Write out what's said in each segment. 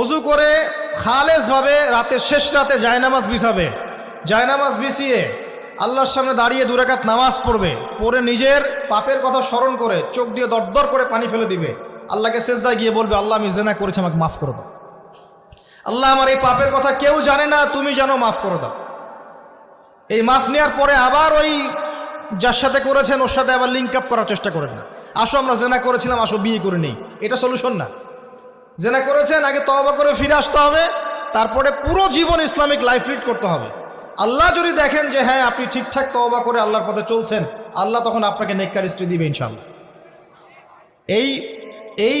অজু করে খালেজভাবে রাতের শেষ রাতে জায়নামাজ বিছাবে। জায়নামাজ বিছিয়ে আল্লাহর সামনে দাঁড়িয়ে দুরাকাত নামাজ পড়বে। পরে নিজের পাপের কথা স্মরণ করে চোখ দিয়ে দরদর করে পানি ফেলে দিবে। আল্লাহকে শেষদায় গিয়ে বলবে, আল্লাহ, আমি জেনা করেছি, আমাকে মাফ করে দাও। আল্লাহ, আমার এই পাপের কথা কেউ জানে না, তুমি জানো, মাফ করে দাও। এই মাফ নেওয়ার পরে আবার ওই যার সাথে করেছেন, ওর সাথে আবার লিঙ্ক আপ করার চেষ্টা করেন না। আসো, আমরা জেনা করেছিলাম, আসো, বিয়ে করে নেই। এটা সলিউশন না। জেনা করেছেন, আগে তওবা করে ফিরে আসতে হবে, তারপরে পুরো জীবন ইসলামিক লাইফ লিড করতে হবে। আল্লাহ যদি দেখেন যে হ্যাঁ আপনি ঠিকঠাক তওবা করে আল্লাহর পথে চলছেন, আল্লাহ তখন আপনাকে নেককার স্ত্রী দিবে ইনশাল্লাহ এই এই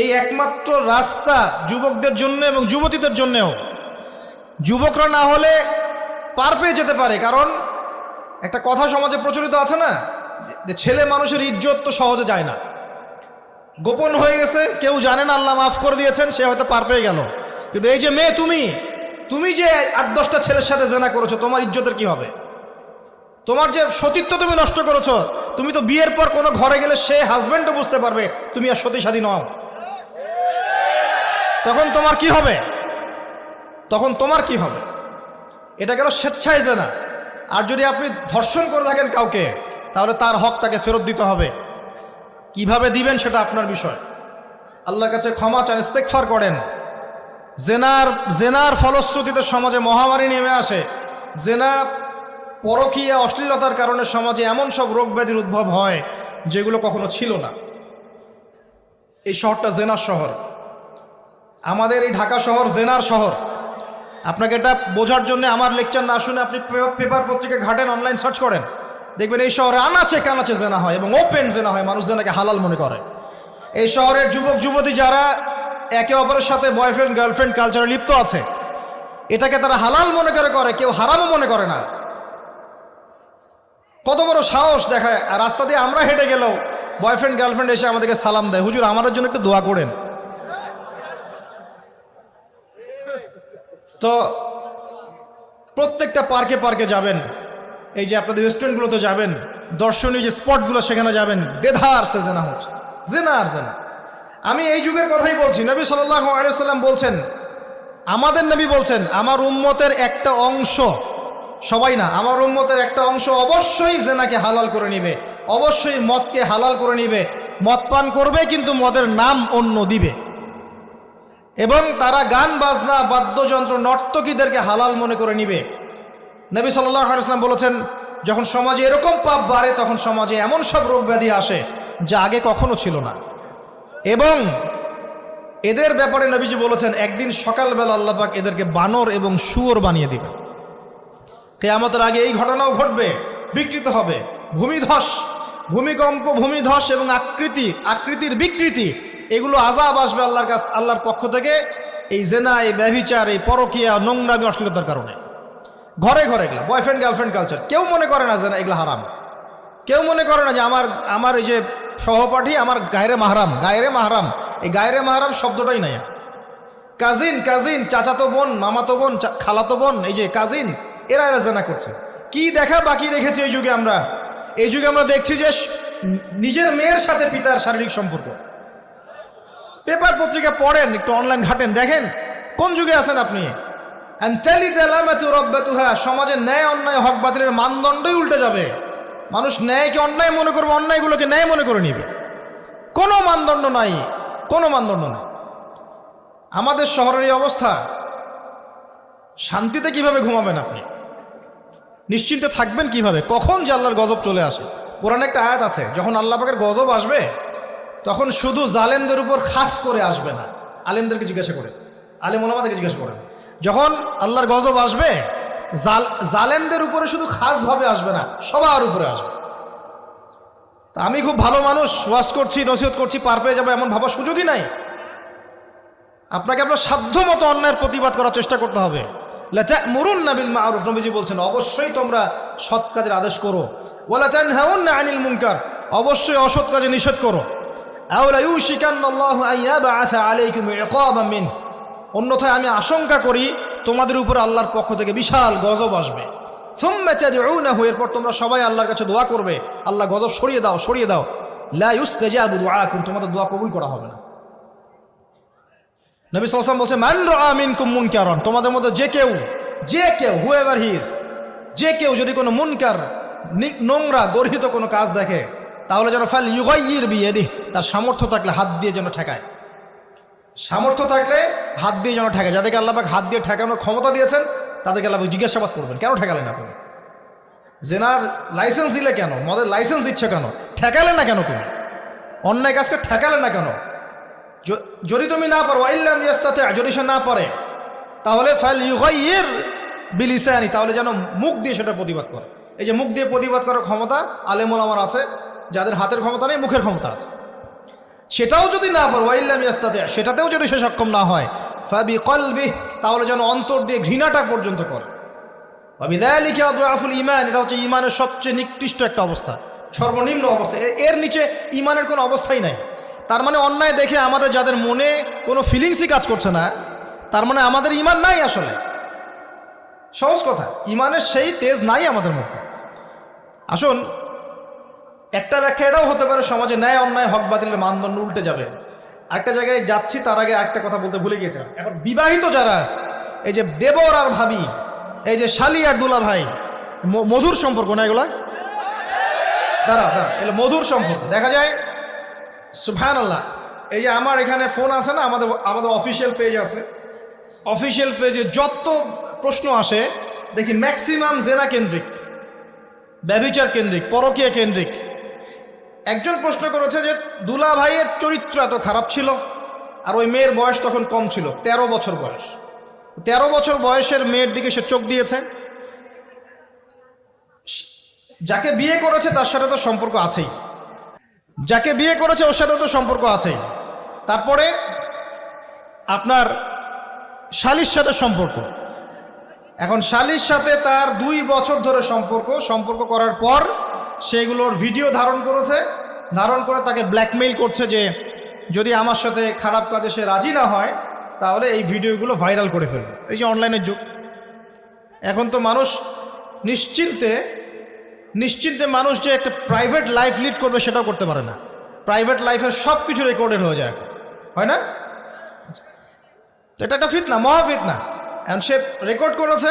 এই একমাত্র রাস্তা যুবকদের জন্য এবং যুবতীদের জন্যেও। যুবকরা না হলে পার পেয়ে যেতে পারে, কারণ একটা কথা সমাজে প্রচলিত আছে না, যে ছেলে মানুষের ইজ্জত তো সহজে যায় না। গোপন হয়ে গেছে, কেউ জানে না, আল্লাহ মাফ করে দিয়েছেন, সে হয়তো পার পেয়ে গেল। কিন্তু এই যে মেয়ে তুমি তুমি যে আট, দশটা ছেলের সাথে জেনা করেছ, তোমার ইজ্জতের কি হবে? তোমার যে সতীত্ব তুমি নষ্ট করেছ, তুমি তো বিয়ের পর কোনো ঘরে গেলে সে হাজবেন্ডও বুঝতে পারবে, তুমি আর সতী স্বাধীন নও। তখন তোমার কি হবে? তখন তোমার কি হবে? এটা গেল স্বেচ্ছায় জেনা। আর যদি আপনি ধর্ষণ করে থাকেন কাউকে, তাহলে তার হক তাকে ফেরত দিতে হবে। কীভাবে দিবেন সেটা আপনার বিষয়। আল্লাহর কাছে ক্ষমা চান ইস্তেকফার করেন। জেনার জেনার ফলশ্রুতিতে সমাজে মহামারী নেমে আসে। জেনা পরকীয়া অশ্লীলতার কারণে সমাজে এমন সব রোগ ব্যাধির উদ্ভব হয়, যেগুলো কখনো ছিল না। এই শহরটা জেনার শহর। আমাদের এই ঢাকা শহর জেনার শহর। আপনাকে এটা বোঝার জন্য আমার লেকচার না শুনে আপনি পেপার পত্রিকা ঘাটেন অনলাইন সার্চ করেন। দেখবেন এই শহরে আনাচে কানাচে জেনা হয় এবং ওপেন জেনা হয়, মানুষ জেনাকে হালাল মনে করে। এই শহরের যুবক, যুবতী যারা একে অপরের সাথে বয়ফ্রেন্ড গার্লফ্রেন্ড কালচারে লিপ্ত আছে, এটাকে তারা হালাল মনে করে করে, কেউ হারামও মনে করে না। কত বড় সাহস দেখায় রাস্তা দিয়ে আমরা হেঁটে গেলেও বয়ফ্রেন্ড গার্লফ্রেন্ড এসে আমাদেরকে সালাম দেয়। হুজুর, আমাদের জন্য একটু দোয়া করেন। তো প্রত্যেকটা পার্কে পার্কে যাবেন। এই যে আপনাদের রেস্টুরেন্টগুলোতে যাবেন, দর্শনীয় যে স্পটগুলো সেখানে যাবেন, দেধার সে জেনা হচ্ছে, জেনা আর জেনা। আমি এই যুগের কথাই বলছি, নবী সাল্লাহ আলাইসাল্লাম বলছেন, আমাদের নবী বলছেন, আমার উম্মতের একটা অংশ, সবাই না, আমার উম্মতের একটা অংশ অবশ্যই জেনাকে হালাল করে নিবে, অবশ্যই মদকে হালাল করে নিবে, মদ পান করবে কিন্তু মদের নাম অন্য দিবে। এবং তারা গান, বাজনা, বাদ্যযন্ত্র, নর্তকীদেরকে হালাল মনে করে নিবে। নবী সাল্লাম বলেছেন, যখন সমাজে এরকম পাপ বাড়ে, তখন সমাজে এমন সব রোগ ব্যাধি আসে যা আগে কখনো ছিল না। এবং এদের ব্যাপারে নবীজি বলেছেন, একদিন সকালবেলা আল্লাপাক এদেরকে বানর এবং শুয়োর বানিয়ে দিবেন। কেয়ামতের আগে এই ঘটনাও ঘটবে, বিকৃত হবে। ভূমিধস, ভূমিকম্প, ভূমিধস এবং আকৃতি, আকৃতির বিকৃতি, এগুলো আজাব আসবে আল্লাহর কাছ, আল্লাহর পক্ষ থেকে। এই জেনা, এই ব্যভিচার, এই পরকিয়া, নোংরামি, অশ্লীলতার কারণে। ঘরে ঘরে এগুলা বয়ফ্রেন্ড গার্লফ্রেন্ড কালচার কেউ মনে করে না যে না এগুলো হারাম। কেউ মনে করে না যে আমার আমার এই যে সহপাঠী আমার গায়রে মাহারাম গায়রে মাহারাম। এই গায়রে মাহারাম শব্দটাই নাই। কাজিন কাজিন চাচাতো বোন, মামাতো বোন খালাতো বোন, এই যে কাজিন এরা এরা জানা করছে। কি দেখা বাকি রেখেছে এই যুগে আমরা? এই যুগে আমরা দেখছি যে নিজের মেয়ের সাথে পিতার শারীরিক সম্পর্ক। পেপার পত্রিকা পড়েন, একটু অনলাইন ঘাটেন, দেখেন, কোন যুগে আছেন আপনি? সমাজে ন্যায়, অন্যায়, হক বাতিলের মানদণ্ডই উল্টে যাবে। মানুষ ন্যায়কে অন্যায় মনে করবে, অন্যায়গুলোকে ন্যায় মনে করে নিবে। কোনো মানদণ্ড নাই, কোনো মানদণ্ড নাই। আমাদের শহরের এই অবস্থা, শান্তিতে কীভাবে ঘুমাবেন আপনি? নিশ্চিন্তে থাকবেন কীভাবে? কখন যে আল্লাহর গজব চলে আসে? কোরআনে একটা আয়াত আছে, যখন আল্লাহ পাকের গজব আসবে, তখন শুধু জালেমদের উপর খাস করে আসবে না। আলেমদেরকে জিজ্ঞাসা করে। আলেম ওলামাদেরকে জিজ্ঞাসা করে যখন আল্লাহর গজব আসবে, জাল, জালেমদের উপরে শুধু খাসভাবে আসবে না, সবার উপরে আসবে। তা আমি খুব ভালো মানুষ ওয়াশ করছি, নসিহত করছি, পার পেয়ে যাব, এমন ভাবার সুযোগই নাই। আপনাকে আপনার সাধ্য মতো অন্যায়ের প্রতিবাদ করার চেষ্টা করতে হবে। মরুন নাবিল মারুফ, নবীজি বলছেন, অবশ্যই তোমরা সৎ কাজের আদেশ করো। ওয়ালা তানহাউন্না আনিল মুনকার, অবশ্যই অসৎ কাজে নিষেধ করো। আওলা ইউশিকান্নাল্লাহু আইয়াবআসা আলাইকুম ইকাবাম মিন। অন্যথায় আমি আশঙ্কা করি তোমাদের উপর আল্লাহর পক্ষ থেকে বিশাল গজব আসবে। সুম্মা তাদউনাহু, এরপর তোমরা সবাই আল্লাহর কাছে দোয়া করবে। আল্লাহ গজব সরিয়ে দাও সরিয়ে দাও। লা ইউস্তাজাবু দুআকুম, তোমাদের দোয়া কবুল করা হবে না। নবী সালাম বলছে, মান আমিন কুমুন কারণ তোমাদের মধ্যে যে কেউ যে কেউ হুয়েভার হিস যে কেউ যদি কোনো মুনকার, নি- নোংরা, গর্হিত কোনো কাজ দেখে, তাহলে যেন ফাল ইউগাইয়ের বিয়ে তার সামর্থ্য থাকলে হাত দিয়ে যেন ঠেকায়। সামর্থ্য থাকলে হাত দিয়ে যেন ঠেকায়। যাদেরকে আল্লাহবাক হাত দিয়ে ঠেকানোর ক্ষমতা দিয়েছেন, তাদেরকে আল্লাহবাক জিজ্ঞাসাবাদ করবেন, কেন ঠেকালেন আপনি জেনার লাইসেন্স দিলে কেন? মদের লাইসেন্স দিচ্ছে কেন? ঠেকালে না কেন তুমি? অন্যায় কাজকে ঠেকালে না কেন? যদি তুমি না পারো আইল্লাম যদি সে না পারে, তাহলে ফাইল ইউগাইয়ের বিলিসানি, তাহলে যেন মুখ দিয়ে সেটা প্রতিবাদ করে। এই যে মুখ দিয়ে প্রতিবাদ করার ক্ষমতা আলেমুল আমার আছে, যাদের হাতের ক্ষমতা নেই, মুখের ক্ষমতা আছে। সেটাও যদি না পারো আইল্লাম ইয়াস্তাতে সেটাতেও যদি সে সক্ষম না হয় ফাবি কলবি তাহলে যেন অন্তর দিয়ে ঘৃণাটা পর্যন্ত করে। বিদায়ালিকে আফুল ইমান এটা হচ্ছে ইমানের সবচেয়ে নিকৃষ্ট একটা অবস্থা, সর্বনিম্ন অবস্থা। এর নিচে ইমানের কোনো অবস্থাই নাই। তার মানে অন্যায় দেখে আমাদের যাদের মনে কোনো ফিলিংসই কাজ করছে না, তার মানে আমাদের ইমান নাই আসলে। সহজ কথা ইমানের সেই তেজ নাই আমাদের মধ্যে। আসুন একটা ব্যাখ্যা এটাও হতে পারে সমাজে ন্যায় অন্যায়, হক বাতিলের মানদণ্ড উল্টে যাবে। একটা জায়গায় যাচ্ছি, তার আগে একটা কথা বলতে ভুলে গিয়েছিলাম। এখন বিবাহিত যারা আছে, এই যে দেবর আর ভাবি, এই যে শালি আর দুলা ভাই মধুর সম্পর্ক না এগুলা? দাঁড়া দাঁড়া, এগুলো মধুর সম্পর্ক। দেখা যায় সুফান আল্লাহ এই যে আমার এখানে ফোন আছে না, আমাদের আমাদের অফিসিয়াল পেজ আছে। অফিসিয়াল পেজে যত প্রশ্ন আসে, দেখি ম্যাক্সিমাম জেনা কেন্দ্রিক, ব্যবিচার কেন্দ্রিক, পরকীয় কেন্দ্রিক একজন প্রশ্ন করেছে যে দুলা ভাইয়ের চরিত্র এত খারাপ ছিল আর ওই মেয়ের বয়স তখন কম ছিল ১৩ বছর বয়স। ১৩ বছর বয়সের মেয়ের দিকে সে চোখ দিয়েছে। যাকে বিয়ে করেছে তার সাথে তো সম্পর্ক আছেই। যাকে বিয়ে করেছে ওর সাথে তো সম্পর্ক আছেই। তারপরে আপনার শালির সাথে সম্পর্ক। এখন শালির সাথে তার দুই বছর ধরে সম্পর্ক সম্পর্ক করার পর সেগুলোর ভিডিও ধারণ করেছে, ধারণ করে তাকে ব্ল্যাকমেইল করছে যে, যদি আমার সাথে খারাপ কাজে সে রাজি না হয়, তাহলে এই ভিডিওগুলো ভাইরাল করে ফেলবে। এই যে অনলাইনের যুগ। এখন তো মানুষ নিশ্চিন্তে নিশ্চিন্তে মানুষ যে একটা প্রাইভেট লাইফ লিড করবে সেটাও করতে পারে না। প্রাইভেট লাইফের সব কিছু রেকর্ডেড হয়ে যায় হয় না? এটা একটা ফিতনা মহা ফিতনা এখন সে রেকর্ড করেছে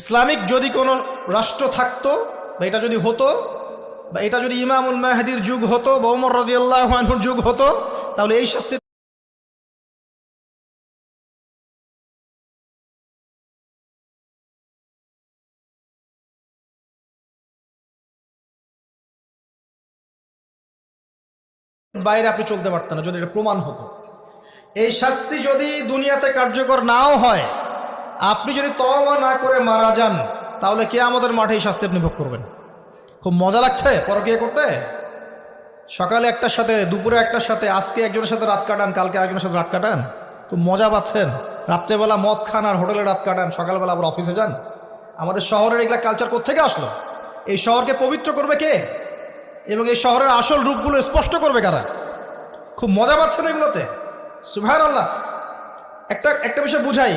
ইসলামিক যদি কোনো রাষ্ট্র থাকতো, বা এটা যদি হতো, বা এটা যদি ইমামুল মাহাদির যুগ হতো, বা রদিয়াল্লাহর যুগ হতো, তাহলে এই শাস্তি বাইরে আপনি চলতে পারতেন না, যদি এটা প্রমাণ হতো। এই শাস্তি যদি দুনিয়াতে কার্যকর নাও হয় আপনি যদি তওবা না করে মারা যান, তাহলে কে আমাদের মাঠে এই শাস্তি আপনি ভোগ করবেন। খুব মজা লাগছে পরকিয়া করতে? সকালে একটার সাথে, দুপুরে একটার সাথে, আজকে একজনের সাথে রাত কাটান, কালকে আরেকজনের সাথে রাত কাটান? খুব মজা পাচ্ছেন। রাত্রেবেলা মদ খান আর হোটেলে রাত কাটান, সকালবেলা আবার অফিসে যান। আমাদের শহরের এগুলা কালচার কোথেকে আসলো? এই শহরকে পবিত্র করবে কে? এবং এই শহরের আসল রূপগুলো স্পষ্ট করবে কারা? খুব মজা পাচ্ছেন এগুলোতে? সুভান আল্লাহ একটা একটা বিষয় বুঝাই।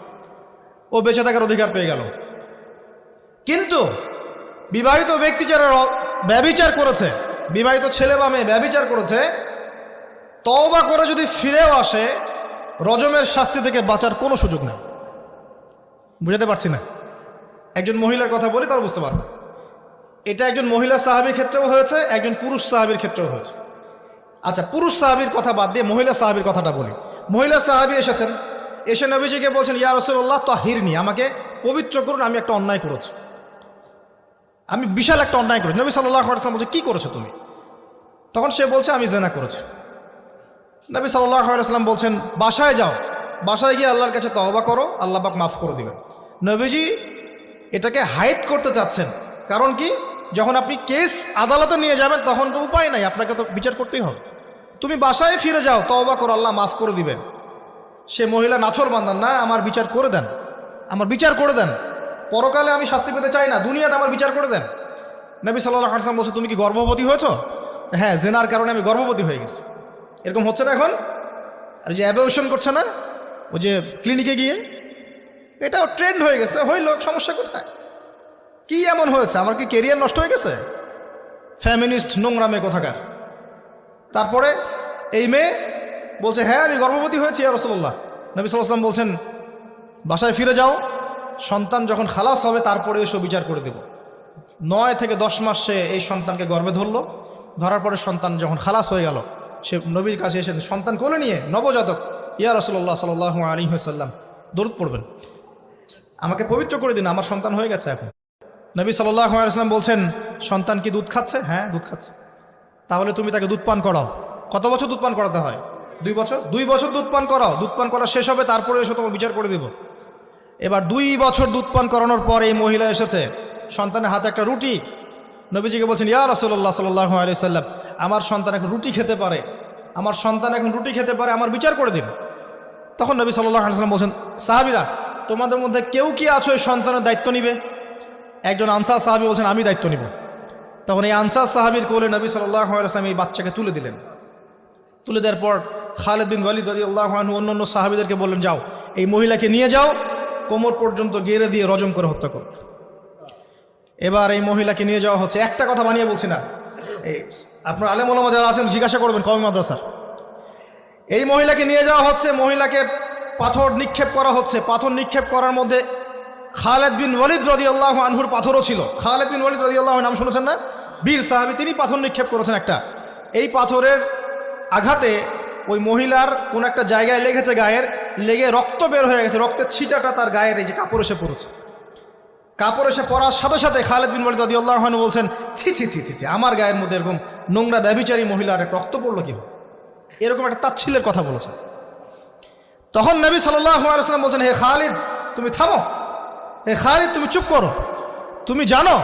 ও বেঁচে থাকার অধিকার পেয়ে গেল। কিন্তু বিবাহিত ব্যক্তি যারা র- ব্যভিচার করেছে, বিবাহিত ছেলে বা মেয়ে ব্যভিচার করেছে, তওবা করে যদি ফিরেও আসে, রজমের শাস্তি থেকে বাঁচার কোনো সুযোগ নেই। বুঝাতে পারছি না। একজন মহিলার কথা বলি তারা বুঝতে পারবে। এটা একজন মহিলা সাহাবির ক্ষেত্রেও হয়েছে, একজন পুরুষ সাহাবির ক্ষেত্রেও হয়েছে। আচ্ছা পুরুষ সাহাবির কথা বাদ দিয়ে মহিলা সাহাবির কথাটা বলি। মহিলা সাহাবি এসেছেন এসে নবীজিকে বলছেন, ইয়া রসুল্লাহ তাহিরনি। আমাকে, পবিত্র করুন, আমি একটা অন্যায় করেছি। আমি বিশাল একটা অন্যায় করেছি। নবী সাল্লাহ আসলাম বলছে, কী করেছ তুমি? তখন সে বলছে, আমি জেনা করেছি। নবী সাল্লাহ আলাইসাল্লাম বলছেন, বাসায় যাও। বাসায় গিয়ে আল্লাহর কাছে তহবা করো, আল্লাহ পাক মাফ করে দিবেন। নবীজি এটাকে হাইট করতে চাচ্ছেন। কারণ কি? যখন আপনি কেস আদালতে নিয়ে যাবেন, তখন তো উপায় নাই, আপনাকে তো বিচার করতেই হবে। তুমি বাসায় ফিরে যাও, তওবা করো, আল্লাহ মাফ করে দিবেন। সে মহিলা নাছর বান্ধান না, আমার বিচার করে দেন। আমার বিচার করে দেন। পরকালে আমি শাস্তি পেতে চাই না, দুনিয়াতে আমার বিচার করে দেন। নবী সাল্লাহ হাসান বলছে, তুমি কি গর্ভবতী হয়েছ? হ্যাঁ জেনার কারণে আমি গর্ভবতী হয়ে গেছি। এরকম হচ্ছে না এখন? আর যে অ্যাবেশন করছে না, ওই যে ক্লিনিকে গিয়ে, এটাও ট্রেন্ড হয়ে গেছে। হইল, সমস্যা কোথায়? কি এমন হয়েছে? আমার কি কেরিয়ার নষ্ট হয়ে গেছে? ফ্যামিনিস্ট নোংরামে কোথাকার? তারপরে এই মেয়ে বলছে হ্যাঁ আমি গর্ভবতী হয়েছি আর রসল্লাহ নবী সাল্লাম বলছেন, বাসায় ফিরে যাও, সন্তান যখন খালাস হবে, তারপরে এসে, বিচার করে দেব। নয় থেকে দশ মাস সে এই সন্তানকে গর্বে ধরলো। ধরার পরে সন্তান যখন খালাস হয়ে গেল, সে নবীর কাছে এসে, সন্তান কোলে নিয়ে, নবজাতক, ইয়া রসল্লাহ সাল আলী সাল্লাম দরুদ পড়বেন। আমাকে পবিত্র করে দিন, আমার সন্তান হয়ে গেছে এখন। নবী সাল্লাহ আলাইসলাম বলছেন, সন্তান কি দুধ খাচ্ছে? হ্যাঁ দুধ খাচ্ছে। তাহলে তুমি তাকে দুধ পান করাও। কত বছর দুধ পান করাতে হয়? দুই বছর? দুই বছর দুধ পান করাও। দুধ পান করা শেষ হবে, তারপরে এসে তোমার বিচার করে দেব। এবার দুই বছর দুধ পান করানোর পর এই মহিলা এসেছে। সন্তানের হাতে একটা রুটি। নবীজিকে বলছেন, ইয়া রসল্লাহ সাল্লাহ আলি সাল্লাম, আমার সন্তান এখন রুটি খেতে পারে। আমার সন্তান এখন রুটি খেতে পারে, আমার বিচার করে দিন তখন নবী সাল্লাহ আলিয়াল্লাম বলছেন, সাহাবিরা, তোমাদের মধ্যে কেউ কি আছো এই সন্তানের দায়িত্ব নিবে? একজন আনসার সাহাবি বলছেন, আমি দায়িত্ব নিব। তখন এই আনসার সাহাবির কোলে নবী সাল্লাহ আসলাম এই বাচ্চাকে তুলে দিলেন। তুলে দেওয়ার পর খালেদ বিন ওয়ালিদ রদি আল্লাহ অন্য অন্য সাহাবিদেরকে বললেন, যাও, এই মহিলাকে নিয়ে যাও, কোমর পর্যন্ত গেড়ে দিয়ে রজম করে হত্যা করো। এবার এই মহিলাকে নিয়ে যাওয়া হচ্ছে। একটা কথা বানিয়ে বলছি না। এই আপনার আলেম ওলামা যারা আছেন, জিজ্ঞাসা করবেন কমি মাদ্রাসার। এই মহিলাকে নিয়ে যাওয়া হচ্ছে, মহিলাকে পাথর নিক্ষেপ করা হচ্ছে। পাথর নিক্ষেপ করার মধ্যে খালেদ বিন ওয়ালিদ রদি আল্লাহ আনহুর পাথরও ছিল। খালেদ বিন ওয়ালিদ রদি আল্লাহ নাম শুনেছেন না? বীর সাহাবি, তিনি পাথর নিক্ষেপ করেছেন একটা। এই পাথরের আঘাতে ওই মহিলার কোন একটা জায়গায় লেগেছে গায়ের, লেগে রক্ত বের হয়ে গেছে, রক্তের ছিটাটা তার গায়ের এই যে কাপড় এসে পড়েছে। কাপড় এসে পরার সাথে সাথে খালেদ বিন ওয়ালিদ রদি আল্লাহ বলছেন, ছি ছি ছি ছি ছি, আমার গায়ের মধ্যে এরকম নোংরা ব্যবিচারী মহিলার একটা রক্ত পড়ল কি এরকম একটা তাচ্ছিলের কথা বলেছেন। তখন নবী সাল্লাম বলছেন, হে খালিদ, তুমি থামো। হে খালিদ, তুমি চুপ করো। তুমি জানো,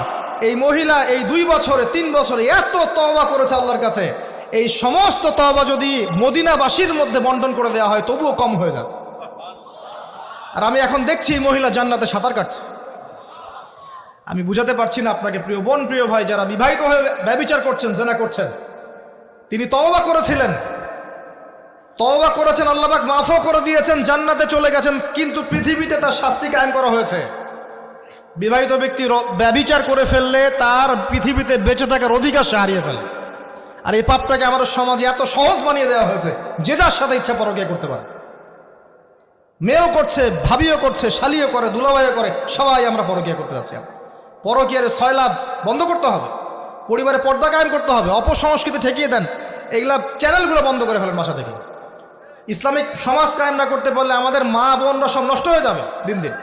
এই মহিলা এই দুই বছরে, তিন বছরে এত তওবা করেছে আল্লাহর কাছে। এই সমস্ত তওবা যদি মদিনাবাসীর মধ্যে বন্টন করে দেওয়া হয়, তবুও কম হয়ে যাবে। আর আমি এখন দেখছি মহিলা জান্নাতে সাঁতার কাটছে। আমি বুঝাতে পারছি না আপনাকে, প্রিয় বোন, প্রিয় ভাই, যারা বিবাহিত হয়ে ব্যবিচার করছেন, জেনা করছেন, তিনি তওবা করেছিলেন। তওবা করেছেন আল্লাহবাক মাফও করে দিয়েছেন, জান্নাতে চলে গেছেন, কিন্তু পৃথিবীতে তার শাস্তি কায়েম করা হয়েছে। বিবাহিত ব্যক্তি র- ব্যভিচার করে ফেললে তার পৃথিবীতে বেঁচে থাকার অধিকার সে হারিয়ে ফেলে। আর এই পাপটাকে আমাদের সমাজে এত সহজ বানিয়ে দেওয়া হয়েছে, যে যার সাথে ইচ্ছা পরকিয়া করতে পারে। মেয়েও করছে, ভাবিও করছে, শালিও করে, দুলাভাইও করে, সবাই আমরা পরকিয়া করতে যাচ্ছি পরকিয়ার সয়লাভ বন্ধ করতে হবে। পরিবারে পর্দা কায়েম করতে হবে, অপসংস্কৃতি ঠেকিয়ে দেন, এইগুলা চ্যানেলগুলো বন্ধ করে ফেলেন বাসা থেকে। ইসলামিক সমাজ কায়েম না করতে পারলে আমাদের মা বোনরা সব নষ্ট হয়ে যাবে দিন দিন।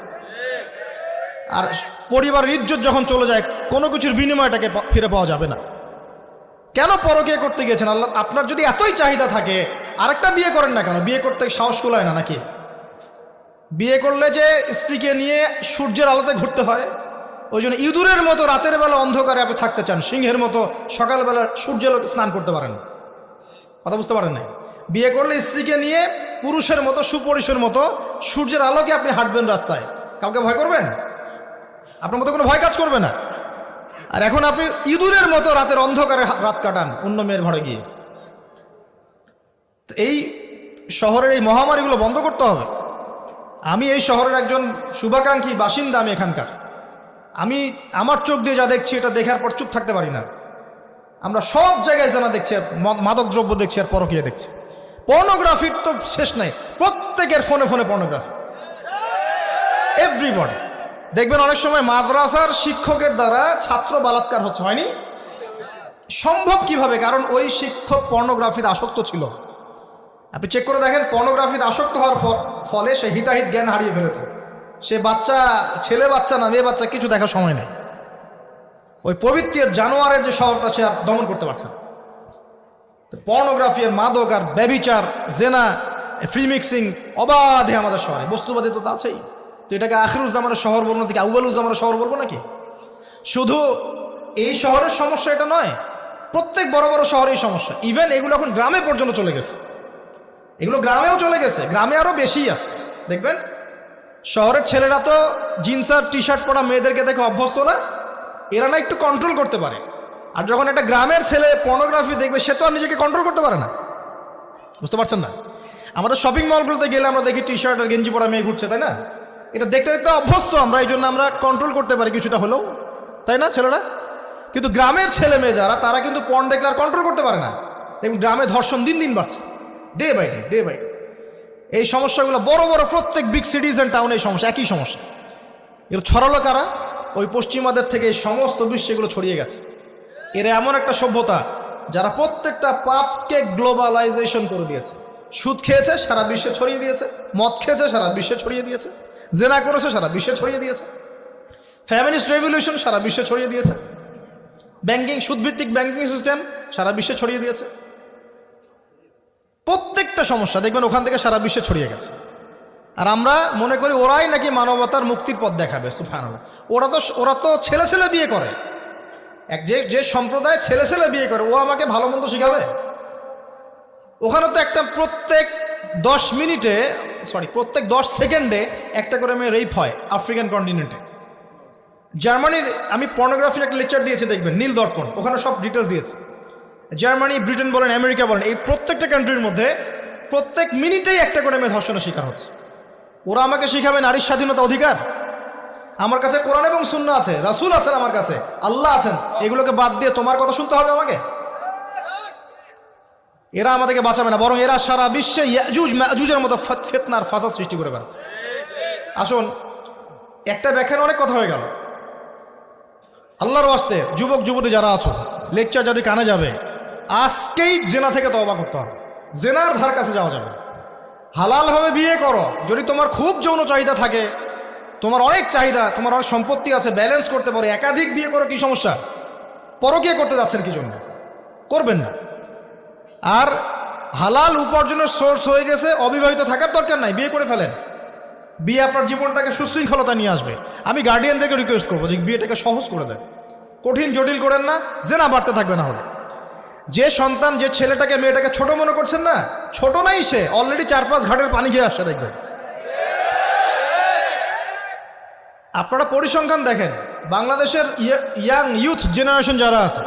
আর পরিবারের ইজ্জত যখন চলে যায়, কোনো কিছুর বিনিময়টাকে ফিরে পাওয়া যাবে না। কেন পরকিয়া করতে গিয়েছেন? আল্লাহ, আপনার যদি এতই চাহিদা থাকে, আরেকটা বিয়ে করেন না কেন? বিয়ে করতে সাহস কুলায় না নাকি? বিয়ে করলে যে স্ত্রীকে নিয়ে সূর্যের আলোতে ঘুরতে হয়, ওই জন্য ইঁদুরের মতো রাতের বেলা অন্ধকারে আপনি থাকতে চান, সিংহের মতো সকালবেলা সূর্যের আলোকে স্নান করতে পারেন। কথা বুঝতে পারেন না বিয়ে করলে স্ত্রীকে নিয়ে পুরুষের মতো সুপুরুষের মতো সূর্যের আলোকে আপনি হাঁটবেন রাস্তায়। কাউকে ভয় করবেন? আপনার মতো কোনো ভয় কাজ করবে না। আর এখন আপনি ইঁদুরের মতো রাতের অন্ধকারে রাত কাটান, অন্য মেয়ের ঘরে গিয়ে। তো এই শহরের এই মহামারীগুলো বন্ধ করতে হবে। আমি এই শহরের একজন শুভাকাঙ্ক্ষী বাসিন্দা আমি এখানকার। আমি আমার চোখ দিয়ে যা দেখছি, এটা দেখার পর চুপ থাকতে পারি না। আমরা সব জায়গায় জানা দেখছি, আর মদ- মাদক দ্রব্য দেখছি, আর পরকীয়া দেখছি। পর্নোগ্রাফির তো শেষ নাই। প্রত্যেকের ফোনে ফোনে পর্নোগ্রাফি এভরিবডি দেখবেন অনেক সময় মাদ্রাসার শিক্ষকের দ্বারা ছাত্র বালাৎকার হচ্ছে, হয়নি? সম্ভব কীভাবে? কারণ ওই শিক্ষক পর্নোগ্রাফির আসক্ত ছিল। আপনি চেক করে দেখেন, পর্নোগ্রাফিতে আসক্ত হওয়ার ফলে সে হিতাহিত জ্ঞান হারিয়ে ফেলেছে। সে বাচ্চা, ছেলে বাচ্চা না, মেয়ে বাচ্চা কিছু দেখার সময় নেই। ওই পবিত্রের জানোয়ারের যে স্বভাবটা সে আর দমন করতে পারছে না। পর্নোগ্রাফি আর মাদক আর ব্যবিচার জেনা, ফ্রি মিক্সিং অবাধে আমাদের শহরে। বস্তুবাদী তো তা আছেই। তো এটাকে আখরুজ্জামানের শহর বলব নাকি আউ্বালুজ্জামানের শহর বলব নাকি? শুধু এই শহরের সমস্যা এটা নয়, প্রত্যেক বড় বড় শহরেই সমস্যা। ইভেন এগুলো এখন গ্রামে পর্যন্ত চলে গেছে। এগুলো গ্রামেও চলে গেছে, গ্রামে আরও বেশি আছে। দেখবেন? শহরের ছেলেরা তো জিন্স আর টি শার্ট পরা মেয়েদেরকে দেখে অভ্যস্ত না, এরা না একটু কন্ট্রোল করতে পারে। আর যখন একটা গ্রামের ছেলে পর্নোগ্রাফি দেখবে, সে তো আর নিজেকে কন্ট্রোল করতে পারে না। বুঝতে পারছেন না? আমাদের শপিং মলগুলোতে গেলে আমরা দেখি টি শার্ট আর গেঞ্জি পরা মেয়ে ঘুরছে, তাই না? এটা দেখতে দেখতে অভ্যস্ত আমরা, এই জন্য আমরা কন্ট্রোল করতে পারি কিছুটা হলেও। তাই না, ছেলেরা? কিন্তু গ্রামের ছেলে মেয়ে যারা, তারা কিন্তু পণ দেখলে আর কন্ট্রোল করতে পারে না। দেখুন, গ্রামে ধর্ষণ দিন দিন বাড়ছে। Day by day day by day এই সমস্যাগুলো বড় বড় প্রত্যেক বিগ সিটিজ অ্যান্ড টাউনে এই সমস্যা, একই সমস্যা। এর ছড়ালো কারা? ওই পশ্চিমাদের থেকে এই সমস্ত বিশ্বে এগুলো ছড়িয়ে গেছে। এর এমন একটা সভ্যতা, যারা প্রত্যেকটা পাপকে গ্লোবালাইজেশন করে দিয়েছে। সুদ খেয়েছে, সারা বিশ্বে ছড়িয়ে দিয়েছে। মদ খেয়েছে, সারা বিশ্বে ছড়িয়ে দিয়েছে। জেনা করেছে, সারা বিশ্বে ছড়িয়ে দিয়েছে। ফ্যামিলিস্ট রেভলিউশন সারা বিশ্বে ছড়িয়ে দিয়েছে। ব্যাংকিং, সুদভিত্তিক ব্যাংকিং সিস্টেম সারা বিশ্বে ছড়িয়ে দিয়েছে। প্রত্যেকটা সমস্যা দেখবেন ওখান থেকে সারা বিশ্বে ছড়িয়ে গেছে। আর আমরা মনে করি ওরাই নাকি মানবতার মুক্তির পথ দেখাবে সুফানুল্লাহ ওরা তো ওরা তো ছেলে ছেলে বিয়ে করে। এক যে যে সম্প্রদায় ছেলে ছেলে বিয়ে করে, ও আমাকে ভালো মন্দ শিখাবে? ওখানে তো একটা প্রত্যেক দশ মিনিটে সরি প্রত্যেক দশ সেকেন্ডে একটা করে মেয়ে রেপ হয় আফ্রিকান কন্টিনেন্টে জার্মানির, আমি পর্নোগ্রাফির একটা লেকচার দিয়েছি, দেখবেন, নীল দর্পণ, ওখানে সব ডিটেলস দিয়েছে। জার্মানি, ব্রিটেন বলেন, আমেরিকা বলেন, এই প্রত্যেকটা কান্ট্রির মধ্যে প্রত্যেক মিনিটেই একটা করে মেয়ে ধর্ষণের শিকার হচ্ছে। ওরা আমাকে শিখাবে নারীর স্বাধীনতা অধিকার। আমার কাছে কোরআন এবং শূন্য আছে, রাসুল আছেন আমার কাছে, আল্লাহ আছেন। এগুলোকে বাদ দিয়ে তোমার কথা শুনতে হবে আমাকে? এরা আমাদেরকে বাঁচাবে না, বরং এরা সারা বিশ্বে ইয়াজুজ মাজুজের মতো ফেত- ফেতনার ফাসাদ সৃষ্টি করে বেড়াচ্ছে আসুন, একটা ব্যাখ্যার অনেক কথা হয়ে গেল। আল্লাহর ওয়াস্তে যুবক, যুবতী যারা আছো, লেকচার যদি কানে যাবে, আজকেই জেনা থেকে তওবা করতে হবে। জেনার ধার কাছে যাওয়া যাবে। হালালভাবে বিয়ে করো, যদি তোমার খুব যৌন চাহিদা থাকে, তোমার অনেক চাহিদা, তোমার অনেক সম্পত্তি আছে ব্যালেন্স করতে পারো, একাধিক বিয়ে করো, কি সমস্যা? পরকীয় করতে যাচ্ছেন কি জন্য? করবেন না। আর হালাল উপার্জনের সোর্স হয়ে গেছে, অবিবাহিত থাকার দরকার নাই, বিয়ে করে ফেলেন। বিয়ে আপনার জীবনটাকে সুশৃঙ্খলতা নিয়ে আসবে। আমি গার্ডিয়ানদেরকে রিকোয়েস্ট করব যে বিয়েটাকে সহজ করে দেন। কঠিন, জটিল করেন না, জেনা বাড়তে থাকবে না হলে। যে সন্তান, যে ছেলেটাকে, মেয়েটাকে ছোট মনে করছেন না, ছোট নাই সে অলরেডি চার পাঁচ ঘাটের পানি খেয়ে আসছে, দেখবেন। আপনারা পরিসংখ্যান দেখেন, বাংলাদেশের ইয়াং ইউথ জেনারেশন যারা আছে,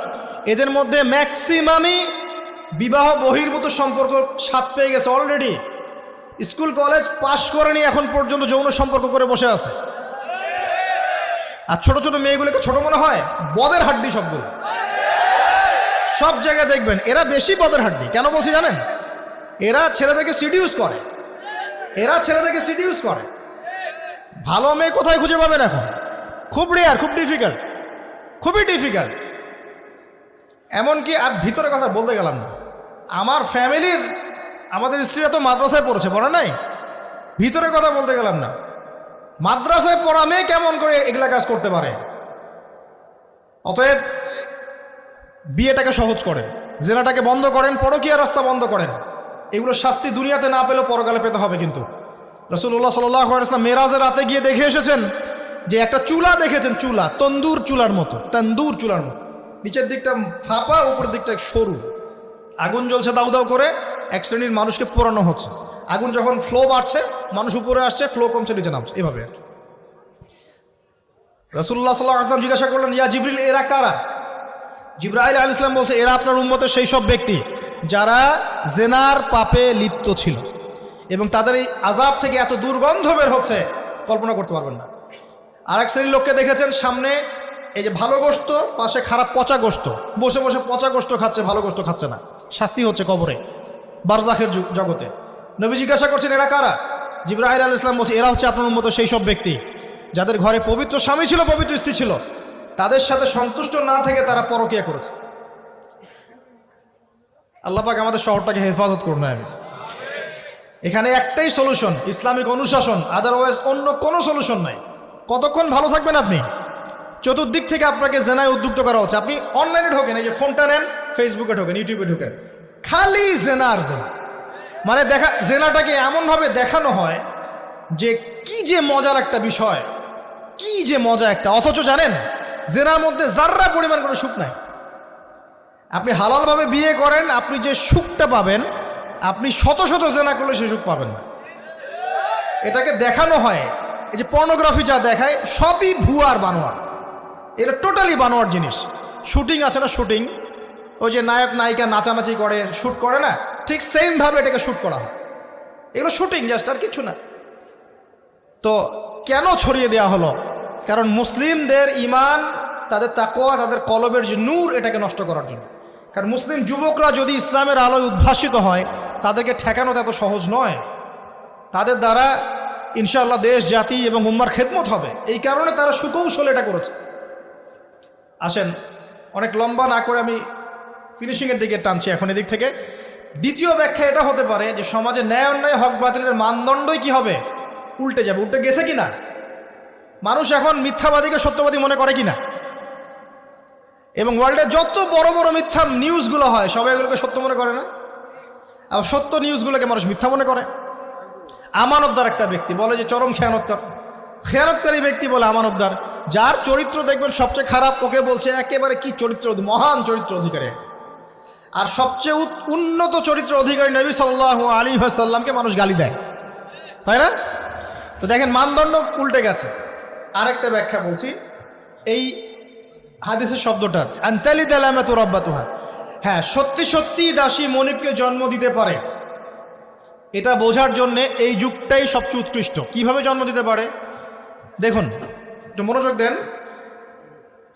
এদের মধ্যে ম্যাক্সিমামই বিবাহ বহির্ভূত সম্পর্ক স্বাদ পেয়ে গেছে অলরেডি স্কুল, কলেজ পাশ করেনি, এখন পর্যন্ত যৌন সম্পর্ক করে বসে আছে। আর ছোট ছোট মেয়েগুলোকে ছোট মনে হয়? বদের হাড্ডি সবগুলো। সব জায়গায় দেখবেন, এরা বেশি বদের হাড্ডি। কেন বলছি জানেন? এরা ছেলেদেরকে সিডিউস করে। এরা ছেলেদেরকে সিডিউস করে। ভালো মেয়ে কোথায় খুঁজে পাবেন এখন? খুব রেয়ার খুব ডিফিকাল্ট খুবই ডিফিকাল্ট এমনকি আর ভিতরে কথা বলতে গেলাম না। আমার ফ্যামিলির, আমাদের স্ত্রীরা তো মাদ্রাসায় পড়েছে, পড়া নাই? ভিতরে কথা বলতে গেলাম না। মাদ্রাসায় পড়া মেয়ে কেমন করে এগুলা কাজ করতে পারে? অতএব, বিয়েটাকে সহজ করেন, জেনাটাকে বন্ধ করেন, পরকীয়া রাস্তা বন্ধ করেন। এগুলো শাস্তি দুনিয়াতে না পেলেও পরকালে পেতে হবে কিন্তু। রসুল্লাহ সাল্লাম মেরাজের রাতে গিয়ে দেখে এসেছেন যে একটা চুলা দেখেছেন, চুলা, তন্দুর চুলার মতো, তন্দুর চুলার মতো। নিচের দিকটা ফাঁপা, উপরের দিকটা সরু। আগুন জ্বলছে দাউ দাউ করে, এক শ্রেণির মানুষকে পোড়ানো হচ্ছে। আগুন যখন ফ্লো বাড়ছে, মানুষ উপরে আসছে ফ্লো কমছে, নিচে নামছে। এভাবে আর কি। রসুল্লাহ সাল্লাহ আসলাম জিজ্ঞাসা করলেন, ইয়া জিবরিল, এরা কারা? জিব্রাহিল আল ইসলাম বলছে, এরা আপনার উন্মতের সেই সব ব্যক্তি যারা জেনার পাপে লিপ্ত ছিল এবং তাদের এই আজাব থেকে এত দুর্গন্ধ বের হচ্ছে, কল্পনা করতে পারবেন না। আর এক শ্রেণির লোককে দেখেছেন, সামনে এই যে ভালো গোস্ত পাশে খারাপ পচা গোস্ত বসে বসে পচা গোস্ত খাচ্ছে, ভালো গোস্ত খাচ্ছে না। শাস্তি হচ্ছে কবরে, বারজাখের জগতে। নবী জিজ্ঞাসা করছেন, এরা কারা? জিব্রাহিল আল ইসলাম বলছে এরা হচ্ছে আপনার মতো সেই সব ব্যক্তি। যাদের ঘরে পবিত্র স্বামী ছিল, পবিত্র স্ত্রী ছিল। তাদের সাথে সন্তুষ্ট না থেকে তারা পরকিয়া করেছে। আল্লাপাক আমাদের শহরটাকে হেফাজত করুন আমি এখানে একটাই সলিউশন ইসলামিক অনুশাসন আদারওয়াইজ অন্য কোনো সলিউশন নাই। কতক্ষণ ভালো থাকবেন আপনি? চতুর্দিক থেকে আপনাকে জেনায় উদ্যুক্ত করা হচ্ছে। আপনি অনলাইনে ঢোকেন, এই যে ফোনটা নেন ফেসবুকে ঢোকেন ইউটিউবে ঢোকেন। খালি জেনা আর জেনা। মানে দেখা, জেনাটাকে এমনভাবে দেখানো হয় যে কি যে মজার একটা বিষয়, কি যে মজা একটা। অথচ জানেন, জেনার মধ্যে যার্রা পরিমাণ কোনো সুখ নাই। আপনি হালালভাবে বিয়ে করেন, আপনি যে সুখটা পাবেন, আপনি শত শত জেনা করলে সে সুখ পাবেন। এটাকে দেখানো হয়। এই যে পর্নোগ্রাফি যা দেখায়, সবই ভুয়ার বানোয়ার এটা টোটালি বানোয়ার জিনিস। শুটিং আছে না শুটিং ওই যে নায়ক, নায়িকা নাচানাচি করে শ্যুট করে না? ঠিক সেমভাবে এটাকে শ্যুট করা হয়। এগুলো শুটিং জাস্ট আর কিছু না। তো কেন ছড়িয়ে দেওয়া হলো? কারণ মুসলিমদের ইমান তাদের তাকোয়া তাদের কলবের যে নূর, এটাকে নষ্ট করার জন্য। কারণ মুসলিম যুবকরা যদি ইসলামের আলোয় উদ্ভাসিত হয়, তাদেরকে ঠেকানো এত সহজ নয়। তাদের দ্বারা ইনশাআল্লাহ দেশ, জাতি এবং উম্মার খেদমত হবে। এই কারণে তারা সুকৌশল এটা করেছে। আসেন, অনেক লম্বা না করে আমি ফিনিশিংয়ের দিকে টানছি এখন এদিক থেকে। দ্বিতীয় ব্যাখ্যা এটা হতে পারে যে সমাজে ন্যায় অন্যায়, হক বাতিলের মানদণ্ডই কি হবে? উল্টে যাবে। উল্টে গেছে কি না মানুষ এখন মিথ্যাবাদীকে সত্যবাদী মনে করে কি না এবং ওয়ার্ল্ডে যত বড় বড় মিথ্যা নিউজগুলো হয়, সবাই এগুলোকে সত্য মনে করে না? আর সত্য নিউজগুলোকে মানুষ মিথ্যা মনে করে? আমানতদার একটা ব্যক্তি বলে যে চরম খেয়ানতকার খেয়ানতকারী ব্যক্তি বলে আমানতদার। যার চরিত্র দেখবেন সবচেয়ে খারাপ, ওকে বলছে একেবারে কি চরিত্র মহান চরিত্র অধিকারী। আর সবচেয়ে উন্নত চরিত্র অধিকারী নবী সাল্লাহ আলী সাল্লামকে মানুষ গালি দেয়। তাই না? তো দেখেন মানদণ্ড উল্টে গেছে। আরেকটা ব্যাখ্যা বলছি। এই হাদিসের শব্দটার আন্তালি তো রব্বা তুহা হ্যাঁ সত্যি সত্যি দাসী মনিবকে জন্ম দিতে পারে। এটা বোঝার জন্যে এই যুগটাই সবচেয়ে উৎকৃষ্ট। কীভাবে জন্ম দিতে পারে? দেখুন একটু মনোযোগ দেন।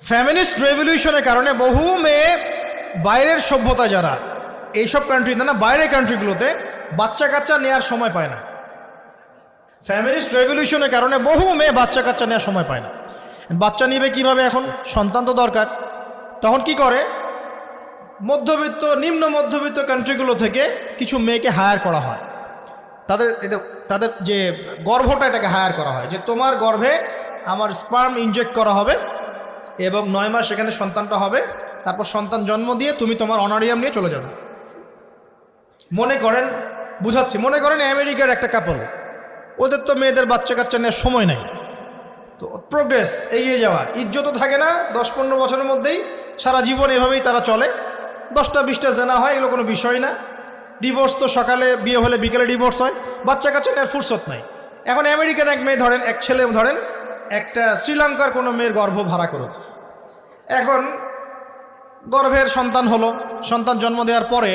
ফ্যামিনিস্ট রেভলিউশনের কারণে বহু মেয়ে বাইরের সভ্যতা যারা, এইসব কান্ট্রিতে না বাইরের কান্ট্রিগুলোতে বাচ্চা কাচ্চা নেওয়ার সময় পায় না। ফ্যামিলিস্ট রেভলিউশনের কারণে বহু মেয়ে বাচ্চা কাচ্চা নেওয়ার সময় পায় না। বাচ্চা নিবে কীভাবে এখন? সন্তান তো দরকার। তখন কি করে? মধ্যবিত্ত, নিম্ন মধ্যবিত্ত কান্ট্রিগুলো থেকে কিছু মেয়েকে হায়ার করা হয়। তাদের তাদের যে গর্ভটা এটাকে হায়ার করা হয়। যে তোমার গর্ভে আমার স্পার্ম ইনজেক্ট করা হবে এবং নয় মাস সেখানে সন্তানটা হবে। তারপর সন্তান জন্ম দিয়ে তুমি তোমার অনারিয়াম নিয়ে চলে যাবে। মনে করেন, বুঝাচ্ছি, মনে করেন আমেরিকার একটা কাপল ওদের তো মেয়েদের বাচ্চা কাচ্চা নেওয়ার সময় নাই। তো প্রোগ্রেস এগিয়ে যাওয়া। ইজ্জতও থাকে না, দশ পনেরো বছরের মধ্যেই সারা জীবন এভাবেই তারা চলে। দশটা, বিশটা জেনা হয়, এগুলো কোনো বিষয় না। ডিভোর্স তো সকালে বিয়ে হলে বিকেলে ডিভোর্স হয়, বাচ্চা কাচ্চা নেওয়ার ফুরসত নাই। এখন আমেরিকান এক মেয়ে ধরেন, এক ছেলে ধরেন একটা শ্রীলঙ্কার কোনো মেয়ের গর্ভ ভাড়া করেছে। এখন গর্ভের সন্তান হলো, সন্তান জন্ম দেওয়ার পরে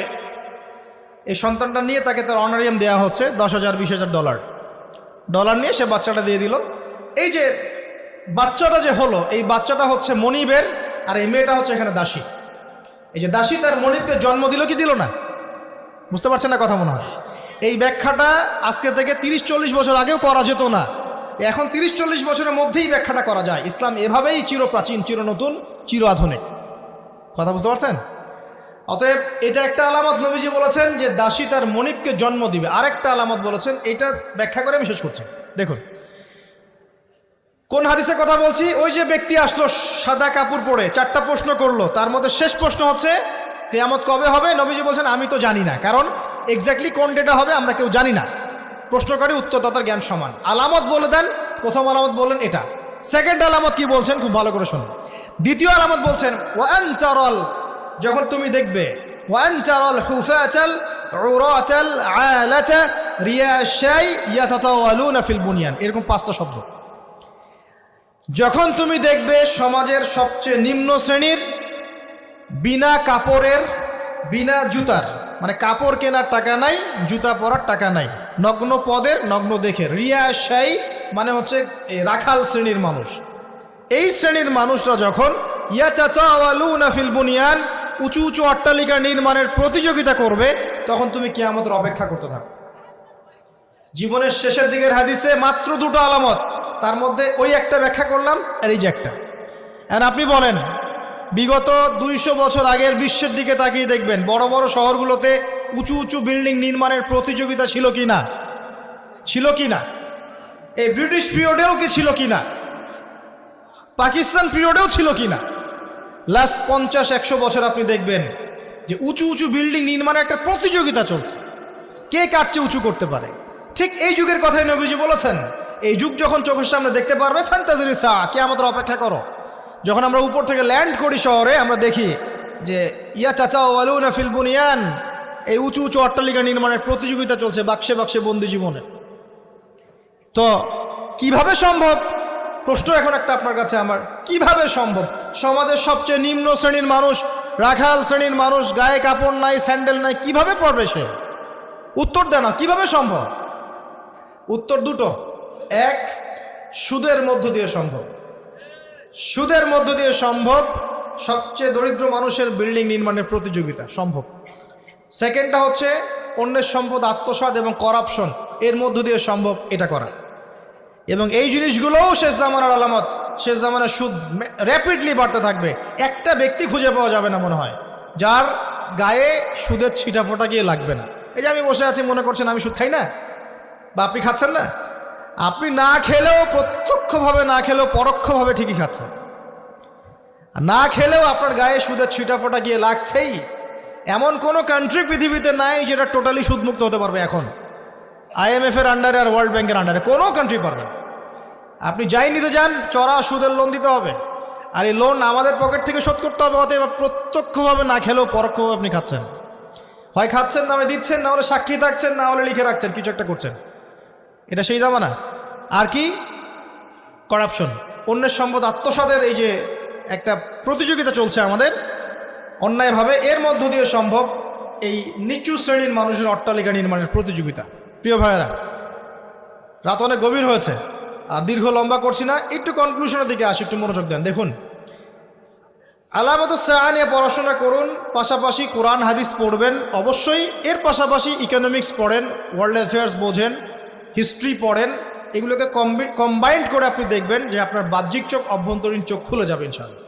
এই সন্তানটা নিয়ে তাকে তার অনারিয়াম দেওয়া হচ্ছে দশ হাজার, বিশ হাজার ডলার। ডলার নিয়ে সে বাচ্চাটা দিয়ে দিল। এই যে বাচ্চাটা যে হলো, এই বাচ্চাটা হচ্ছে মনিবের আর এই মেয়েটা হচ্ছে এখানে দাসী। এই যে দাসী তার মনিবকে জন্ম দিল কি দিল না? বুঝতে পারছেন না কথা মনে হয়? এই ব্যাখ্যাটা আজকে থেকে তিরিশ, চল্লিশ বছর আগেও করা যেত না। এখন তিরিশ চল্লিশ বছরের মধ্যেই ব্যাখ্যাটা করা যায়। ইসলাম এভাবেই চির প্রাচীন চির আধুনিক কথা বুঝতে পারছেন? অতএব এটা একটা আলামত নবীজি বলেছেন যে দাসী তার মনিবকে জন্ম দিবে। আরেকটা আলামত বলেছেন, এটা ব্যাখ্যা করে আমি শেষ করছি। দেখুন, কোন হাদিসে কথা বলছি? ওই যে ব্যক্তি আসলো, সাদা কাপড় পরে, চারটা প্রশ্ন করল, তার মধ্যে শেষ প্রশ্ন হচ্ছে, কেয়ামত কবে হবে? নবীজি বলছেন, আমি তো জানি না। কারণ এক্স্যাক্টলি কোন ডেটা হবে আমরা কেউ জানি না। প্রশ্নকারী উত্তরদাতার জ্ঞান সমান। আলামত বলে দেন, প্রথম আলামত বললেন এটা। সেকেন্ড আলামত কি বলছেন খুব ভালো করে শুনুন। দ্বিতীয় আলামত বলছেন, ওয়ান চারল যখন তুমি দেখবে, ওয়ান চারল হুফাতাল উরাতাল আলাতা রিয়াশাই ইয়াতাতাওয়ালুনা ফিল বুনিয়ান। এরকম পাঁচটা শব্দ। যখন তুমি দেখবে সমাজের সবচেয়ে নিম্ন শ্রেণির বিনা কাপড়ের, বিনা জুতার মানে কাপড় কেনার টাকা নাই, জুতা পরার টাকা নাই। নগ্ন পদের নগ্ন দেখে। রিয়া শাই মানে হচ্ছে রাখাল শ্রেণির মানুষ। এই শ্রেণির মানুষরা যখন ইয়া চাচা ফিল বুনিয়ান, উঁচু উঁচু অট্টালিকা নির্মাণের প্রতিযোগিতা করবে, তখন তুমি কিয়ামতের অপেক্ষা করতে থাকো। জীবনের শেষের দিকের হাদিসে মাত্র দুটো আলামত, তার মধ্যে ওই একটা ব্যাখ্যা করলাম আর এই যে একটা। আপনি বলেন বিগত দুইশো বছর আগের বিশ্বের দিকে তাকিয়ে দেখবেন, বড় বড় শহরগুলোতে উঁচু উঁচু বিল্ডিং নির্মাণের প্রতিযোগিতা ছিল কি না ছিল কি না এই ব্রিটিশ পিরিয়ডেও কি ছিল কি না পাকিস্তান পিরিয়ডেও ছিল কি না লাস্ট পঞ্চাশ, একশো বছর আপনি দেখবেন যে উঁচু উঁচু বিল্ডিং নির্মাণের একটা প্রতিযোগিতা চলছে। কে চেয়ে উঁচু করতে পারে? ঠিক এই যুগের কথাই নবীজি বলেছেন। এই যুগ যখন চোখের সামনে দেখতে পারবে, ফ্যান্টাজির সা কে আমাদের অপেক্ষা করো। যখন আমরা উপর থেকে ল্যান্ড করি শহরে, আমরা দেখি যে ইয়া চাচা ওয়ালুনা ফিল বুনিয়ান, এই উঁচু উঁচু অট্টালিকা নির্মাণের প্রতিযোগিতা চলছে বাক্সে বাক্সে বন্দি জীবনে। তো, কীভাবে সম্ভব? প্রশ্ন এখন একটা আপনার কাছে আমার। কীভাবে সম্ভব? সমাজের সবচেয়ে নিম্ন শ্রেণির মানুষ, রাখাল শ্রেণির মানুষ, গায়ে কাপড় নাই, স্যান্ডেল নাই, কীভাবে পড়বে সে? উত্তর দেন কীভাবে সম্ভব? উত্তর দুটো। এক, সুদের মধ্য দিয়ে সম্ভব। সুদের মধ্য দিয়ে সম্ভব, সবচেয়ে দরিদ্র মানুষের বিল্ডিং নির্মাণের প্রতিযোগিতা, সম্ভব। সেকেন্ডটা হচ্ছে, অন্যের সম্পদ আত্মসাৎ এবং করাপশন এর মধ্য দিয়ে সম্ভব এটা করা। এবং এই জিনিসগুলোও শেষ জামানার আলামত, শেষ জামানার সুদ র্যাপিডলি বাড়তে থাকবে। একটা ব্যক্তি খুঁজে পাওয়া যাবে না মনে হয়, যার গায়ে সুদের ছিটা ফোটা গিয়ে লাগবে না। এই যে আমি বসে আছি, মনে করছেন আমি সুদ খাই না? বা আপনি খাচ্ছেন না? আপনি না খেলেও প্রত্যক্ষভাবে, না খেলেও পরোক্ষভাবে ঠিকই খাচ্ছেন। না খেলেও আপনার গায়ে সুদের ছিটা ফোটা গিয়ে লাগছেই। এমন কোনো কান্ট্রি পৃথিবীতে নাই যেটা টোটালি সুদমুক্ত হতে পারবে এখন। আইএমএফ এর আন্ডারে আর ওয়ার্ল্ড ব্যাংকের আন্ডারে কোনো কান্ট্রি পারবে আপনি যাই নিতে যান, চড়া সুদের লোন দিতে হবে। আর এই লোন আমাদের পকেট থেকে শোধ করতে হবে, অতএব প্রত্যক্ষভাবে না খেলেও পরোক্ষভাবে আপনি খাচ্ছেন। হয় খাচ্ছেন নামে দিচ্ছেন, না হলে সাক্ষী থাকছেন, না হলে লিখে রাখছেন, কিছু একটা করছেন। এটা সেই জামানা। আর কি? করাপশন অন্যের সম্পদ আত্মসাদের এই যে একটা প্রতিযোগিতা চলছে আমাদের, অন্যায়ভাবে এর মধ্য দিয়ে সম্ভব এই নিচু শ্রেণির মানুষের অট্টালিকা নির্মাণের প্রতিযোগিতা। প্রিয় ভাইয়েরা, রাত অনেক গভীর হয়েছে, আর দীর্ঘ লম্বা করছি না, একটু কনক্লুশনের দিকে আসি, একটু মনোযোগ দেন। দেখুন, আলামত সাহা নিয়ে পড়াশোনা করুন, পাশাপাশি কোরআন, হাদিস পড়বেন, অবশ্যই এর পাশাপাশি ইকোনমিক্স পড়েন ওয়ার্ল্ড অ্যাফেয়ার্স বোঝেন হিস্ট্রি পড়েন, এগুলোকে কম্বাইন্ড করে আপনি দেখবেন যে আপনার বাহ্যিক চোখ, অভ্যন্তরীণ চোখ খুলে যাবে ইনশাআল্লাহ।